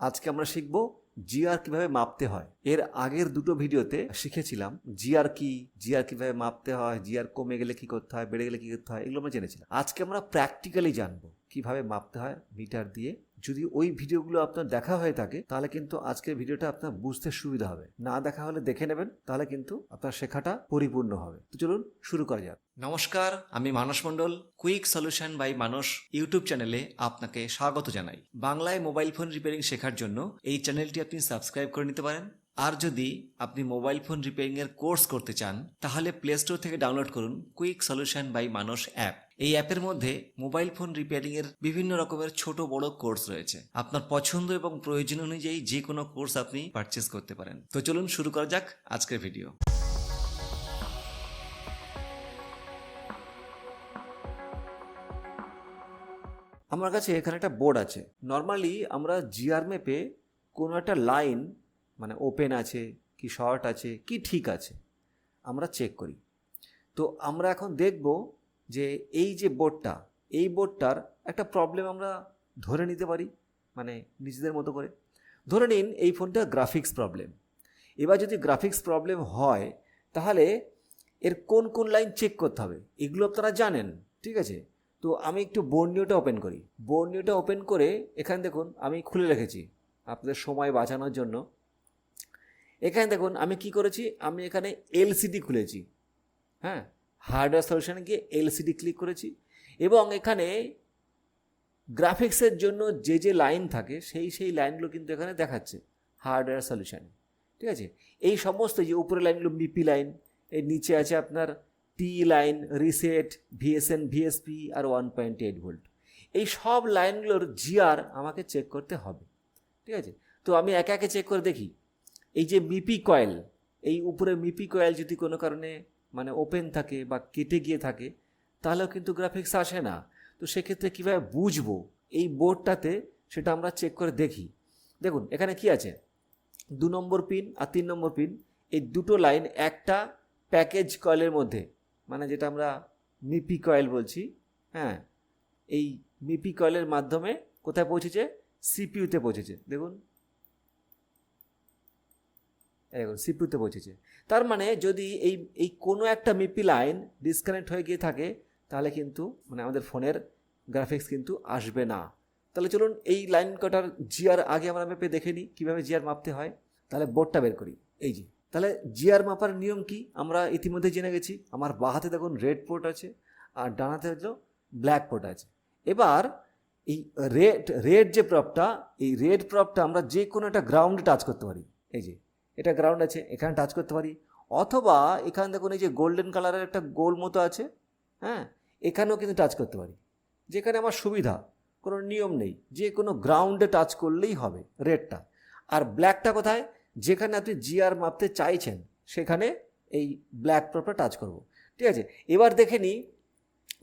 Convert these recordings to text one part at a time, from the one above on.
আজকে আমরা শিখব জিআর কীভাবে মাপতে হয়। এর আগের দুটো ভিডিওতে শিখেছিলাম জিআর কি, জিআর কীভাবে মাপতে হয়, জিআর কমে গেলে কি করতে হয়, বেড়ে গেলে কি করতে হয়, এগুলো আমরা জেনেছিলাম। আজকে আমরা প্র্যাকটিক্যালি জানব কীভাবে মাপতে হয়, মিটার দিয়ে যদি ওই ভিডিওগুলো আপনার দেখা হয়ে থাকে, তাহলে কিন্তু আজকের ভিডিওটা আপনার বুঝতে সুবিধা হবে। না দেখা হলে দেখে নেবেন, তাহলে কিন্তু আপনার শেখাটা পরিপূর্ণ হবে। তো চলুন শুরু করা যাক। নমস্কার, আমি Manas Mondal, quick solution by Manas YouTube চ্যানেলে আপনাকে স্বাগত জানাই। বাংলায় মোবাইল ফোন রিপেয়ারিং শেখার জন্য এই চ্যানেলটি আপনি সাবস্ক্রাইব করে নিতে পারেন। আর যদি আপনি মোবাইল ফোন রিপেয়ারিং এর কোর্স করতে চান, তাহলে প্লে স্টোর থেকে ডাউনলোড করুন quick solution by Manas app এই অ্যাপের মধ্যে মোবাইল ফোন রিপেয়ারিং এর বিভিন্ন রকমের ছোট বড় কোর্স রয়েছে। আপনার পছন্দ এবং প্রয়োজন অনুযায়ী যে কোনো কোর্স আপনি পারচেস করতে পারেন। তো চলুন শুরু করা যাক আজকের ভিডিও আমার কাছে এখানে একটা বোর্ড আছে। নর্মালি আমরা জিআর ম্যাপে কোনো একটা লাইন মানে ওপেন আছে, কি শর্ট আছে, কি ঠিক আছে, আমরা চেক করি। তো আমরা এখন দেখব যে এই যে বোর্ডটা এই বোর্ডটার একটা প্রবলেম আমরা ধরে নিতে পারি মানে নিজেদের মতো করে। ধরে নিন এই ফোনটা গ্রাফিক্স প্রবলেম এবার যদি গ্রাফিক্স প্রবলেম হয়, তাহলে এর কোন কোন লাইন চেক করতে হবে? এগুলো আপনারা জানেন, ঠিক আছে? তো আমি একটু বর্ণীয়টা ওপেন করি। বর্ণীয়টা ওপেন করে এখানে দেখুন, আমি খুলে রেখেছি, আপনাদের সময় বাঁচানোর জন্য। এখানে দেখুন, আমি কি করেছি? আমি এখানে এলসিডি খুলেছি। হ্যাঁ? হার্ডওয়্যার সলিউশনে গিয়ে এলসিডি ক্লিক করেছি এবং এখানে গ্রাফিক্সের জন্য যে যে লাইন থাকে, সেই সেই লাইনগুলো কিন্তু এখানে দেখাচ্ছে হার্ডওয়্যার সলিউশনে ঠিক আছে? এই সমস্ত যে উপরে লাইনগুলো মিপি লাইন এর নিচে আছে আপনার টি লাইন রিসেট ভিএসএন ভিএসপি আর ওয়ান পয়েন্ট এইট ভোল্ট এই সব লাইনগুলোর জিআর আমাকে চেক করতে হবে। ঠিক আছে? তো আমি একে একে চেক করে দেখি। এই যে মিপি কয়েল, এই উপরে মিপি কয়েল যদি কোনো কারণে মানে ওপেন থাকে বা কেটে গিয়ে থাকে, তাহলেও কিন্তু গ্রাফিক্স আসে না। তো সেক্ষেত্রে কীভাবে বুঝব এই বোর্ডটাতে সেটা আমরা চেক করে দেখি। দেখুন, এখানে কি আছে? দু নম্বর পিন আর তিন নম্বর পিন এই দুটো লাইন একটা প্যাকেজ কয়েলের মধ্যে মানে যেটা আমরা মিপি কয়েল বলছি হ্যাঁ এই মিপি কয়েলের মাধ্যমে কোথায় পৌঁছেছে? সিপিইউতে পৌঁছেছে। দেখুন এই দেখুন সিপিইউতে পৌঁছেছে তার মানে যদি এই এই কোনো একটা মিপি লাইন ডিসকানেক্ট হয়ে গিয়ে থাকে, তাহলে কিন্তু মানে আমাদের ফোনের গ্রাফিক্স কিন্তু আসবে না। তাহলে চলুন এই লাইন কটার জিআর আগে আমরা মেপে দেখে নিই, কীভাবে জিআর মাপতে হয়। তাহলে বোর্ডটা বের করি। এই যে, তাহলে জিআর মাপার নিয়ম কি? আমরা ইতিমধ্যে জেনে গেছি, আমার বাঁ হাতে দেখুন রেড পোর্ট আছে, আর ডান হাতে হলো ব্ল্যাক পোর্ট আছে। এবার এই রেড রেড যে প্রপটা এই রেড প্রপটা আমরা যে কোনো একটা গ্রাউন্ডে টাচ করতে পারি। এই যে এটা গ্রাউন্ড আছে, এখানে টাচ করতে পারি। অথবা এখানে দেখুন এই যে গোল্ডেন কালারের একটা গোল মতো আছে হ্যাঁ? এখানেও কিন্তু টাচ করতে পারি। যেখানে আমার সুবিধা, কোনো নিয়ম নেই। যে কোনো গ্রাউন্ডে টাচ করলেই হবে রেডটা আর ব্ল্যাকটা কোথায়? যেখানে আপনি জিআর মাপতে চাইছেন, সেখানে এই ব্ল্যাক প্রপটা টাচ করব। ঠিক আছে? এবার দেখে নিই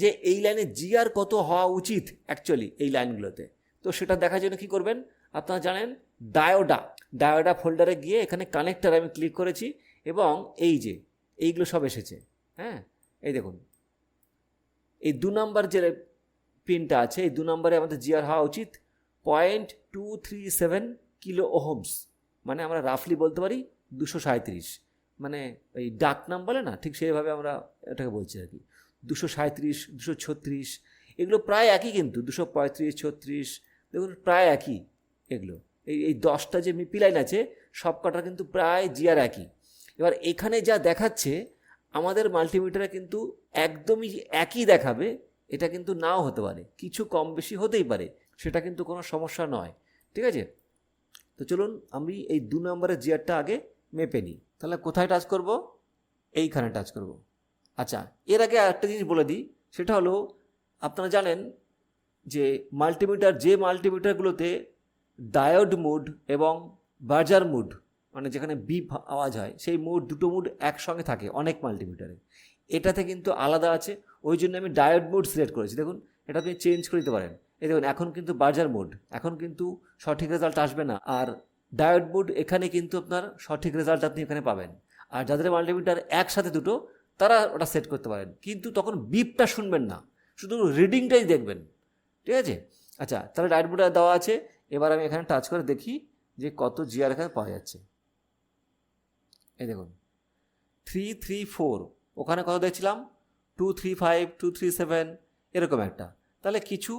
যে এই লাইনে জিআর কত হওয়া উচিত অ্যাকচুয়ালি এই লাইনগুলোতে তো সেটা দেখার জন্য কী করবেন? আপনারা জানেন ডায়োডা ডায়োডা ফোল্ডারে গিয়ে এখানে কানেক্টার আমি ক্লিক করেছি এবং এই যে, এইগুলো সব এসেছে হ্যাঁ? এই দেখুন। এই দু নম্বর যে পিনটা আছে, এই দু নম্বরে আমাদের জিআর হওয়া উচিত point two three seven kilo ohms মানে আমরা রাফলি বলতে পারি দুশো সাঁত্রিশ মানে এই ডাক নাম বলে না, ঠিক সেইভাবে আমরা এটাকে বলছি আর কি। দুশো সাঁত্রিশ দুশো ছত্রিশ, এগুলো প্রায় একই কিন্তু, দুশো পঁয়ত্রিশ, ছত্রিশ, দেখুন প্রায় একই এগুলো। এই এই দশটা যে মিপি লাইন আছে সব কটার কিন্তু প্রায় জিয়ার একই। এবার এখানে যা দেখাচ্ছে, আমাদের মাল্টিমিটারে কিন্তু একদমই একই দেখাবে, এটা কিন্তু নাও হতে পারে। কিছু কম বেশি হতেই পারে, সেটা কিন্তু কোনো সমস্যা নয়। ঠিক আছে? তো চলুন, আমি এই দু নম্বরের জিয়ারটা আগে মেপে নিই। তাহলে কোথায় টাচ করব? এইখানে টাচ করব। আচ্ছা এর আগে একটা জিনিস বলে দিই, সেটা হলো, আপনারা জানেন যে মাল্টিমিটার যে মাল্টিমিটারগুলোতে ডায়োড মুড এবং বাজার মুড মানে যেখানে বিপ আওয়াজ হয়, সেই মুড, দুটো মুড একসঙ্গে থাকে অনেক মাল্টিমিটারে এটাতে কিন্তু আলাদা আছে, ওই জন্য আমি ডায়োড মুড সিলেক্ট করেছি। দেখুন, এটা আপনি চেঞ্জ করে দিতে পারেন। এই দেখুন, এখন কিন্তু বাজার মুড, এখন কিন্তু সঠিক রেজাল্ট আসবে না। আর ডায়োড মুড এখানে কিন্তু আপনার সঠিক রেজাল্ট আপনি এখানে পাবেন। আর যাদের মাল্টিমিটার একসাথে দুটো, তারা ওটা সেট করতে পারেন। কিন্তু তখন বিপটা শুনবেন না। শুধু রিডিংটাই দেখবেন। ঠিক আছে? আচ্ছা তাহলে ডায়োড মুডটা দেওয়া আছে। এবার আমি এখানে টাচ করে দেখি যে কত জিআর এখানে পাওয়া যাচ্ছে। এই দেখুন থ্রি থ্রি ফোর ওখানে কত দেখছিলাম? Two three five two three seven এরকম একটা। তাহলে কিছু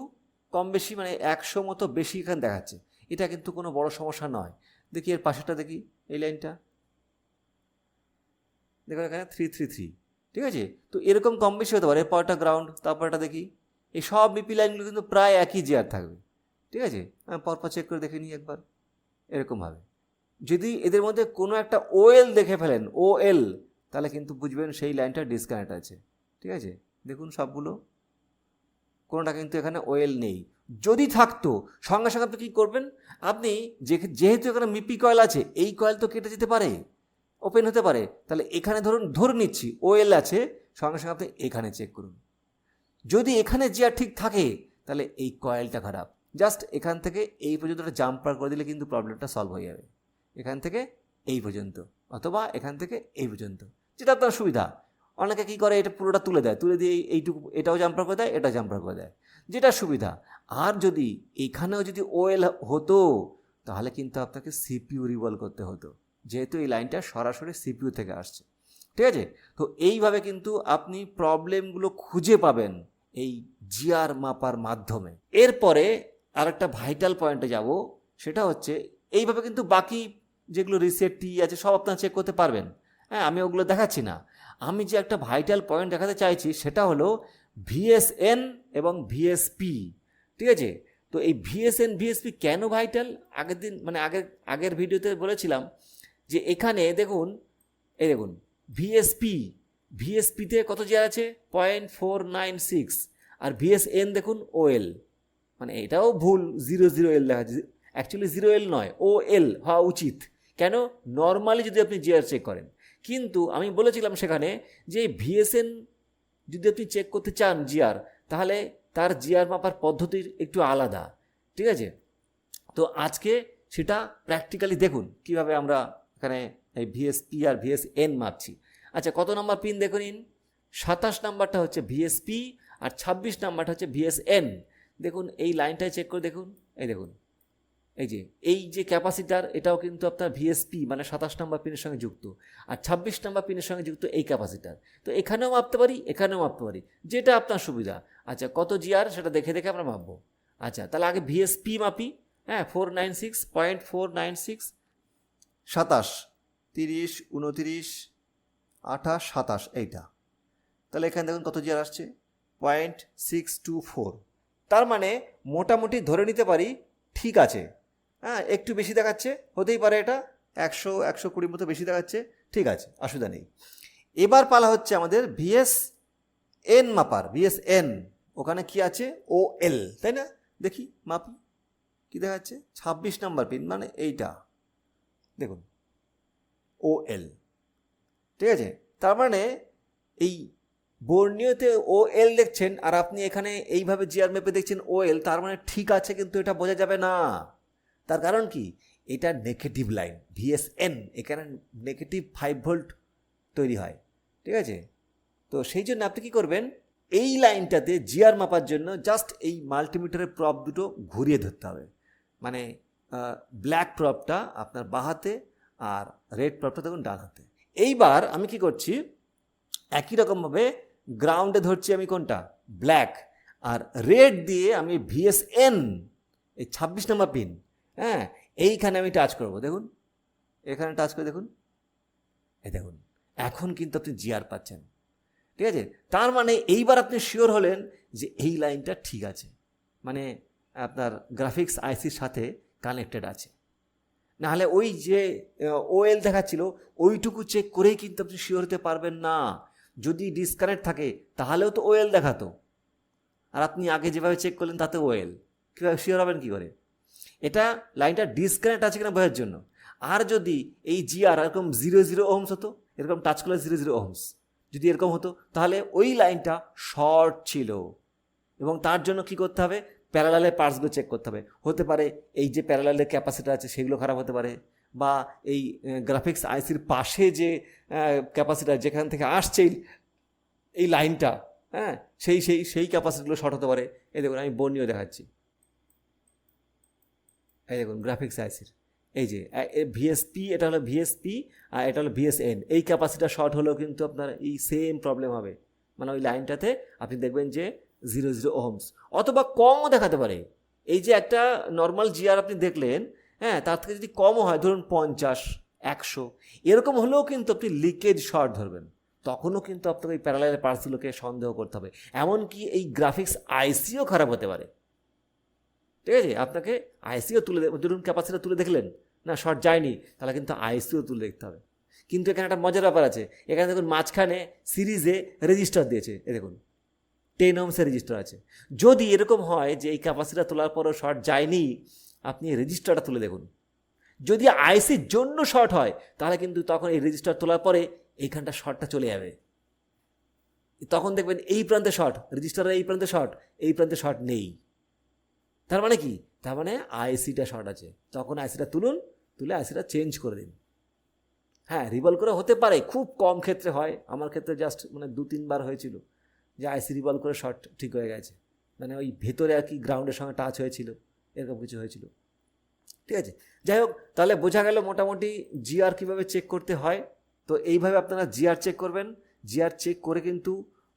কম বেশি মানে একশো মতো বেশি এখানে দেখাচ্ছে। এটা কিন্তু কোনো বড় সমস্যা নয়। দেখি এর পাশেরটা দেখি, এই লাইনটা। দেখুন এখানে থ্রি থ্রি থ্রি ঠিক আছে? তো এরকম কম বেশি হতে পারে। এরপরটা গ্রাউন্ড তারপরটা দেখি। এই সব বিপি লাইনগুলো কিন্তু প্রায় একই জিয়ার থাকবে। ঠিক আছে? পরপর চেক করে দেখে নিই একবার। এরকমভাবে যদি এদের মধ্যে কোনো একটা ওএল দেখে ফেলেন ও এল তাহলে কিন্তু বুঝবেন সেই লাইনটা ডিসকানেক্ট আছে। ঠিক আছে? দেখুন সবগুলো। কোনোটা কিন্তু এখানে ওয়েল নেই। যদি থাকতো, সঙ্গে সঙ্গে আপনি কী করবেন? আপনি যেহেতু এখানে মিপি কয়েল আছে, এই কয়েল তো কেটে যেতে পারে। ওপেন হতে পারে। তাহলে এখানে ধরুন, ধরে নিচ্ছি ওয়েল আছে, সঙ্গে সঙ্গে আপনি এখানে চেক করুন। যদি এখানে জিয়া ঠিক থাকে, তাহলে এই কয়েলটা খারাপ। জাস্ট এখান থেকে এই পর্যন্ত একটা জাম্পার করে দিলে কিন্তু প্রবলেমটা সলভ হয়ে যাবে। এখান থেকে এই পর্যন্ত অথবা এখান থেকে এই পর্যন্ত। যেটা আপনার সুবিধা। অনেকে কী করে, এটা পুরোটা তুলে দেয়। তুলে দিয়ে এই- এইটুকু, এটাও জাম্পার করে দেয় এটা জাম্পার করে দেয়। যেটা সুবিধা। আর যদি এখানেও যদি ওয়েল হতো, তাহলে কিন্তু আপনাকে সিপিউ রিভলভ করতে হতো। যেহেতু এই লাইনটা সরাসরি সিপিইউ থেকে আসছে। ঠিক আছে? তো এইভাবে কিন্তু আপনি প্রবলেমগুলো খুঁজে পাবেন এই জিআর মাপার মাধ্যমে। এরপরে আরেকটা ভাইটাল পয়েন্টে যাব, সেটা হচ্ছে এইভাবে কিন্তু বাকি যেগুলো রিসেট টি আছে, সব আপনারা চেক করতে পারবেন। হ্যাঁ আমি ওগুলো দেখাচ্ছি না। আমি যে একটা ভাইটাল পয়েন্ট দেখাতে চাইছি, সেটা হলো ভিএসএন এবং ভিএসপি ঠিক আছে? তো এই ভিএসএন ভিএসপি কেন ভাইটাল আগের দিন মানে আগের আগের ভিডিওতে বলেছিলাম যে এখানে দেখুন, এই দেখুন ভিএসপি ভিএসপিতে কত জিআর আছে পয়েন্ট ফোর নাইন সিক্স আর ভিএসএন দেখুন ওএল মানে এটাও ভুল জিরো জিরো এল দেখা অ্যাকচুয়ালি জিরো এল নয় ও এল হওয়া উচিত। কেন? নর্মালি যদি আপনি জিআর চেক করেন। কিন্তু আমি বলেছিলাম সেখানে যে ভিএসএন যদি আপনি চেক করতে চান জিআর তাহলে তার জিআর মাপার পদ্ধতির একটু আলাদা। ঠিক আছে? তো আজকে সেটা প্র্যাকটিক্যালি দেখুন, কীভাবে আমরা এখানে এই ভিএসপি আর ভিএসএন মাপছি। আচ্ছা কত নম্বর পিন দেখুন সাতাশ নাম্বারটা হচ্ছে ভিএসপি আর ছাব্বিশ নাম্বারটা হচ্ছে ভিএসএন দেখুন, এই লাইনটায় চেক করে দেখুন। এই দেখুন। এই যে এই যে ক্যাপাসিটার এটাও কিন্তু আপনার ভিএসপি মানে সাতাশ নম্বর পিনের সঙ্গে যুক্ত। আর ছাব্বিশ নম্বর পিনের সঙ্গে যুক্ত এই ক্যাপাসিটার তো এখানেও মাপতে পারি, এখানেও মাপতে পারি। যেটা আপনার সুবিধা। আচ্ছা কত জিআর সেটা দেখে দেখে আমরা মাপবো। আচ্ছা তাহলে আগে ভিএসপি মাপি। হ্যাঁ four nine six point four nine six সাতাশ, তিরিশ, উনতিরিশ, আঠাশ, সাতাশ, এইটা। তাহলে এখানে দেখুন কত জিআর আসছে? পয়েন্ট সিক্স টু ফোর তার মানে মোটামুটি ধরে নিতে পারি ঠিক আছে। হ্যাঁ একটু বেশি দেখাচ্ছে, হতেই পারে এটা একশো একশো কুড়ির মতো বেশি দেখাচ্ছে, ঠিক আছে, অসুবিধা নেই। এবার পালা হচ্ছে আমাদের ভিএস এন মাপার ভিএস এন ওখানে কি আছে? ও এল তাই না? দেখি, মাপি, কি দেখাচ্ছে? ছাব্বিশ নাম্বার পিন মানে এইটা। দেখুন ও এল ঠিক আছে? তার মানে এই বর্ণীয়তে ও এল দেখছেন, আর আপনি এখানে এইভাবে জিআর ম্যাপে দেখছেন ও এল তার মানে ঠিক আছে কিন্তু এটা বোঝা যাবে না। তার কারণ কি? এটা নেগেটিভ লাইন ভিএসএন এখানে নেগেটিভ ফাইভ ভোল্ট তৈরি হয়। ঠিক আছে? তো সেই জন্য আপনি কী করবেন? এই লাইনটাতে জিআর মাপার জন্য জাস্ট এই মাল্টিমিটারের প্রপ দুটো ঘুরিয়ে ধরতে হবে। মানে ব্ল্যাক প্রপটা আপনার বাঁ হাতে আর রেড প্রপটা দেখুন ডান হাতে। এইবার আমি কি করছি? একই রকমভাবে গ্রাউন্ডে ধরছি আমি কোনটা? ব্ল্যাক আর রেড দিয়ে আমি ভিএসএন এই ছাব্বিশ নম্বর পিন হ্যাঁ? এইখানে আমি টাচ করব, দেখুন। এখানে টাচ করে দেখুন। এই দেখুন, এখন কিন্তু আপনি জিআর পাচ্ছেন। ঠিক আছে? তার মানে এইবার আপনি শিওর হলেন যে এই লাইনটা ঠিক আছে। মানে আপনার গ্রাফিক্স আইসির সাথে কানেক্টেড আছে। নাহলে ওই যে ওএল দেখাচ্ছিল, ওইটুকু চেক করেই কিন্তু আপনি শিওর হতে পারবেন না। যদি ডিসকানেক্ট থাকে, তাহলেও তো ওয়েল দেখাতো। আর আপনি আগে যেভাবে চেক করলেন, তাতে ওয়েল কীভাবে শিওর হবেন কী করে? এটা লাইনটা ডিসকানেক্ট আছে কিনা বোঝার জন্য। আর যদি এই জিআর এরকম জিরো জিরো ওহমস হতো, এরকম টাচ করলে জিরো জিরো ওহমস যদি এরকম হতো, তাহলে ওই লাইনটা শর্ট ছিল। এবং তার জন্য কি করতে হবে? প্যারালালের পার্টসগুলো চেক করতে হবে। হতে পারে এই যে প্যারালালের ক্যাপাসিটি আছে, সেগুলো খারাপ হতে পারে। বা এই গ্রাফিক্স আইসির পাশে যে ক্যাপাসিটার যেখান থেকে আসছে, এই- লাইনটা হ্যাঁ সেই সেই সেই ক্যাপাসিটিগুলো শর্ট হতে পারে। এই দেখুন, আমি বর্ণীয় দেখাচ্ছি। এই দেখুন গ্রাফিক্স আইসির এই যে ভিএসপি এটা হলো ভিএসপি আর এটা হলো ভিএসএন এই ক্যাপাসিটা শর্ট হলেও কিন্তু আপনার এই সেম প্রবলেম হবে। মানে ওই লাইনটাতে আপনি দেখবেন যে জিরো জিরো ওহমস অথবা কমও দেখাতে পারে। এই যে একটা নর্মাল জিআর আপনি দেখলেন হ্যাঁ তার থেকে যদি কমও হয়, ধরুন পঞ্চাশ, একশো, এরকম হলেও কিন্তু আপনি লিকেজ শর্ট ধরবেন। তখনও কিন্তু আপনাকে ওই প্যারালাল পার্টসগুলোকে সন্দেহ করতে হবে। এমনকি এই গ্রাফিক্স আইসিও খারাপ হতে পারে। ঠিক আছে? আপনাকে আইসিও তুলে ধরুন ক্যাপাসিটা তুলে দেখলেন। না শর্ট যায়নি, তাহলে কিন্তু আইসিও তুলে দেখতে হবে। কিন্তু এখানে একটা মজার ব্যাপার আছে। এখানে দেখুন মাঝখানে সিরিজে রেজিস্টার দিয়েছে। এ দেখুন টেন ওমসের রেজিস্টার আছে। যদি এরকম হয় যে এই ক্যাপাসিটা তোলার পরও শর্ট যায়নি আপনি এই রেজিস্টারটা তুলে দেখুন। যদি আইসির জন্য শর্ট হয়, তাহলে কিন্তু তখন এই রেজিস্টার তোলার পরে এইখানটা শর্টটা চলে যাবে। তখন দেখবেন এই প্রান্তে শর্ট রেজিস্টারের এই প্রান্তে শর্ট এই প্রান্তে শর্ট নেই। তার মানে কি? তার মানে আইসিটা শর্ট আছে। তখন আইসিটা তুলুন, তুলে আইসিটা চেঞ্জ করে দিন। হ্যাঁ রিভলভ করে হতে পারে, খুব কম ক্ষেত্রে হয়। আমার ক্ষেত্রে জাস্ট মানে দু, তিনবার হয়েছিল যে আইসি রিভলভ করে শর্ট ঠিক হয়ে গেছে। মানে ওই ভেতরে আর কি গ্রাউন্ডের সঙ্গে টাচ হয়েছিল। এরকম কিছু হয়েছিল। ঠিক আছে? যাই হোক, তাহলে বোঝা গেল মোটামুটি জিআর কীভাবে চেক করতে হয়। তো এইভাবে আপনারা জিআর চেক করবেন। জিআর চেক করে কিন্তু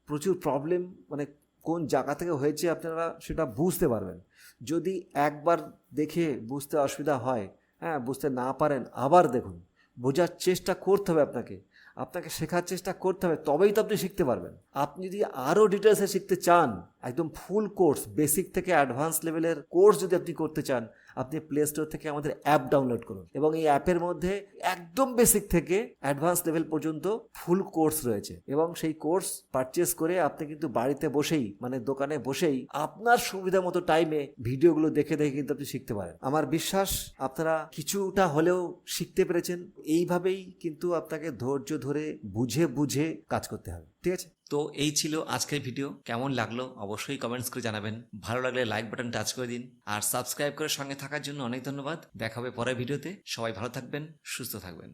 প্রচুর প্রবলেম মানে কোন জায়গা থেকে হয়েছে আপনারা সেটা বুঝতে পারবেন। যদি একবার দেখে বুঝতে অসুবিধা হয় হ্যাঁ বুঝতে না পারেন, আবার দেখুন। বোঝার চেষ্টা করতে হবে আপনাকে। আপনাকে শেখার চেষ্টা করতে হবে, তবেই তো আপনি শিখতে পারবেন। আপনি যদি আরও ডিটেলসে শিখতে চান, একদম ফুল কোর্স বেসিক থেকে অ্যাডভান্স লেভেলের কোর্স যদি আপনি করতে চান আপনি প্লে স্টোর থেকে আমাদের অ্যাপ ডাউনলোড করুন। এবং এই অ্যাপের মধ্যে একদম বেসিক থেকে অ্যাডভান্স লেভেল পর্যন্ত ফুল কোর্স রয়েছে। এবং সেই কোর্স পারচেস করে আপনি কিন্তু বাড়িতে বসেই মানে দোকানে বসেই আপনার সুবিধা মতো টাইমে ভিডিওগুলো দেখে দেখে কিন্তু আপনি শিখতে পারেন। আমার বিশ্বাস, আপনারা কিছুটা হলেও শিখতে পেরেছেন। এইভাবেই কিন্তু আপনাকে ধৈর্য ধরে বুঝে বুঝে কাজ করতে হবে। ঠিক আছে? তো এই ছিল আজকের ভিডিও। কেমন লাগল অবশ্যই কমেন্টস করে জানাবেন। ভালো লাগলে লাইক বাটন টাচ করে দিন। আর সাবস্ক্রাইব করে সঙ্গে থাকার জন্য অনেক ধন্যবাদ। দেখা হবে পরের ভিডিওতে। সবাই ভালো থাকবেন, সুস্থ থাকবেন।